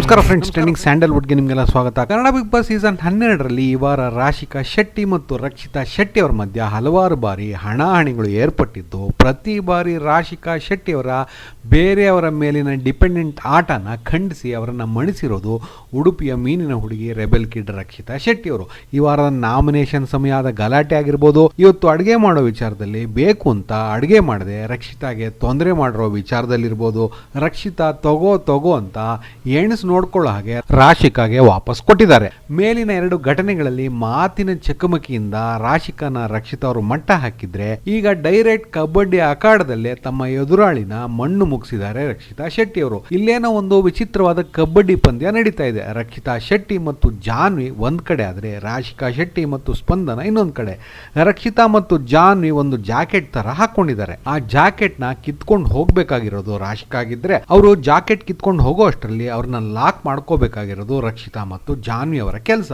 ನಮಸ್ಕಾರ friends trending ಸ್ಯಾಂಡಲ್ವುಡ್ಗೆ ನಿಮಗೆಲ್ಲ ಸ್ವಾಗತ. ಕನ್ನಡ ಬಿಗ್ ಬಾಸ್ ಸೀಸನ್ ಹನ್ನೆರಡರಲ್ಲಿ ಈ ವಾರ ರಾಶಿಕಾ ಶೆಟ್ಟಿ ಮತ್ತು ರಕ್ಷಿತಾ ಶೆಟ್ಟಿ ಅವರ ಮಧ್ಯ ಹಲವಾರು ಬಾರಿ ಹಣಾಹಣಿಗಳು ಏರ್ಪಟ್ಟಿದ್ದು, ಪ್ರತಿ ಬಾರಿ ರಾಶಿಕಾ ಶೆಟ್ಟಿಯವರ ಬೇರೆಯವರ ಮೇಲಿನ ಡಿಪೆಂಡೆಂಟ್ ಆಟನ ಖಂಡಿಸಿ ಅವರನ್ನು ಮಣಿಸಿರೋದು ಉಡುಪಿಯ ಮೀನಿನ ಹುಡುಗಿ ರೆಬೆಲ್ ಕಿಡ್ ರಕ್ಷಿತಾ ಶೆಟ್ಟಿ ಅವರು ಈ ವಾರದ ನಾಮಿನೇಷನ್ ಸಮಯದ ಗಲಾಟೆ ಆಗಿರ್ಬೋದು, ಇವತ್ತು ಅಡುಗೆ ಮಾಡೋ ವಿಚಾರದಲ್ಲಿ ಬೇಕು ಅಂತ ಅಡುಗೆ ಮಾಡದೆ ರಕ್ಷಿತಾಗೆ ತೊಂದರೆ ಮಾಡಿರೋ ವಿಚಾರದಲ್ಲಿರ್ಬೋದು, ರಕ್ಷಿತಾ ತಗೋ ತಗೋ ಅಂತ ಎಣಿಸ್ ನೋಡ್ಕೊಳ್ಳೋ ಹಾಗೆ ರಾಶಿಕಾಗೆ ವಾಪಸ್ ಕೊಟ್ಟಿದ್ದಾರೆ. ಮೇಲಿನ ಎರಡು ಘಟನೆಗಳಲ್ಲಿ ಮಾತಿನ ಚಕಮಕಿಯಿಂದ ರಾಶಿಕನ ರಕ್ಷಿತ ಅವರು ಮಟ್ಟ ಹಾಕಿದ್ರೆ ಈಗ ಡೈರೆಕ್ಟ್ ಕಬಡ್ಡಿ ಅಖಾಡದಲ್ಲೇ ತಮ್ಮ ಎದುರಾಳಿನ ಮಣ್ಣು ಮುಗಿಸಿದ್ದಾರೆ ರಕ್ಷಿತಾ ಶೆಟ್ಟಿ ಅವರು ಇಲ್ಲೇನೋ ಒಂದು ವಿಚಿತ್ರವಾದ ಕಬಡ್ಡಿ ಪಂದ್ಯ ನಡೀತಾ ಇದೆ. ರಕ್ಷಿತಾ ಶೆಟ್ಟಿ ಮತ್ತು ಜಾನ್ವಿ ಒಂದ್ ಕಡೆ ಆದ್ರೆ ರಾಶಿಕಾ ಶೆಟ್ಟಿ ಮತ್ತು ಸ್ಪಂದನ ಇನ್ನೊಂದ್ ಕಡೆ. ರಕ್ಷಿತಾ ಮತ್ತು ಜಾನ್ವಿ ಒಂದು ಜಾಕೆಟ್ ತರ ಹಾಕೊಂಡಿದ್ದಾರೆ. ಆ ಜಾಕೆಟ್ನ ಕಿತ್ಕೊಂಡು ಹೋಗ್ಬೇಕಾಗಿರೋದು ರಾಶಿಕಾಗಿದ್ರೆ ಅವರು ಜಾಕೆಟ್ ಕಿತ್ಕೊಂಡು ಹೋಗೋ ಅಷ್ಟರಲ್ಲಿ ಅವ್ರನ್ನ ಲಾಕ್ ಮಾಡ್ಕೋಬೇಕಾಗಿರೋದು ರಕ್ಷಿತಾ ಮತ್ತು ಜಾನ್ವಿ ಅವರ ಕೆಲಸ.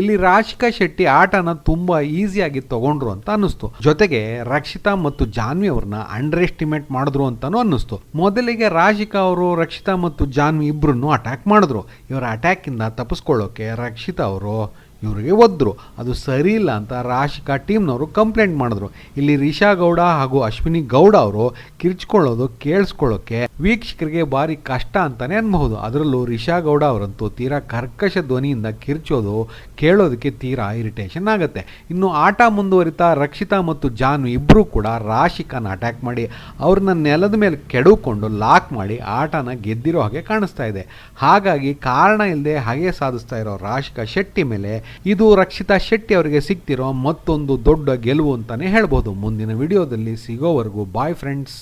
ಇಲ್ಲಿ ರಾಶಿಕಾ ಶೆಟ್ಟಿ ಆಟನ ತುಂಬ ಈಸಿಯಾಗಿ ತಗೊಂಡ್ರು ಅಂತ ಅನ್ನಿಸ್ತು. ಜೊತೆಗೆ ರಕ್ಷಿತಾ ಮತ್ತು ಜಾನ್ವಿ ಅವ್ರನ್ನ ಅಂಡರ್ ಎಸ್ಟಿಮೇಟ್ ಮಾಡಿದ್ರು ಅಂತಲೂ ಅನ್ನಿಸ್ತು. ಮೊದಲಿಗೆ ರಾಶಿಕಾ ಅವರು, ರಕ್ಷಿತಾ ಮತ್ತು ಜಾನ್ವಿ ಇಬ್ಬರನ್ನು ಅಟ್ಯಾಕ್ ಮಾಡಿದ್ರು. ಇವರ ಅಟ್ಯಾಕ್ ಇಂದ ತಪ್ಪಿಸ್ಕೊಳ್ಳೋಕೆ ರಕ್ಷಿತಾ ಅವರು ಇವರಿಗೆ ಒದ್ರು. ಅದು ಸರಿ ಇಲ್ಲ ಅಂತ ರಾಶಿಕಾ ಟೀಮ್ನವರು ಕಂಪ್ಲೇಂಟ್ ಮಾಡಿದ್ರು. ಇಲ್ಲಿ ರಿಷಾ ಗೌಡ ಹಾಗೂ ಅಶ್ವಿನಿ ಗೌಡ ಅವರು ಕಿರ್ಚ್ಕೊಳ್ಳೋದು, ಕೇಳಿಸ್ಕೊಳ್ಳೋಕೆ ವೀಕ್ಷಕರಿಗೆ ಭಾರಿ ಕಷ್ಟ ಅಂತಾನೆ ಅನ್ಬಹುದು. ಅದರಲ್ಲೂ ರಿಷಾ ಗೌಡ ಅವರಂತೂ ತೀರಾ ಕರ್ಕಶ ಧ್ವನಿಯಿಂದ ಕಿರ್ಚೋದು, ಕೇಳೋದಕ್ಕೆ ತೀರಾ ಇರಿಟೇಷನ್ ಆಗುತ್ತೆ. ಇನ್ನು ಆಟ ಮುಂದುವರಿತಾ ರಕ್ಷಿತಾ ಮತ್ತು ಜಾನ್ ಇಬ್ಬರೂ ಕೂಡ ರಾಶಿಕನ ಅಟ್ಯಾಕ್ ಮಾಡಿ, ಅವ್ರನ್ನ ನೆಲದ ಮೇಲೆ ಕೆಡುಕೊಂಡು ಲಾಕ್ ಮಾಡಿ ಆಟನ ಗೆದ್ದಿರೋ ಹಾಗೆ ಕಾಣಿಸ್ತಾ ಇದೆ. ಹಾಗಾಗಿ ಕಾರಣ ಇಲ್ಲದೆ ಹಾಗೆ ಸಾಧಿಸ್ತಾ ಇರೋ ರಾಶಿಕಾ ಶೆಟ್ಟಿ ಮೇಲೆ ಇದು ರಕ್ಷಿತಾ ಶೆಟ್ಟಿ ಅವರಿಗೆ ಸಿಗ್ತಿರೋ ಮತ್ತೊಂದು ದೊಡ್ಡ ಗೆಲುವು ಅಂತಲೇ ಹೇಳ್ಬೋದು. ಮುಂದಿನ ವಿಡಿಯೋದಲ್ಲಿ ಸಿಗೋವರೆಗೂ ಬಾಯ್ ಫ್ರೆಂಡ್ಸ್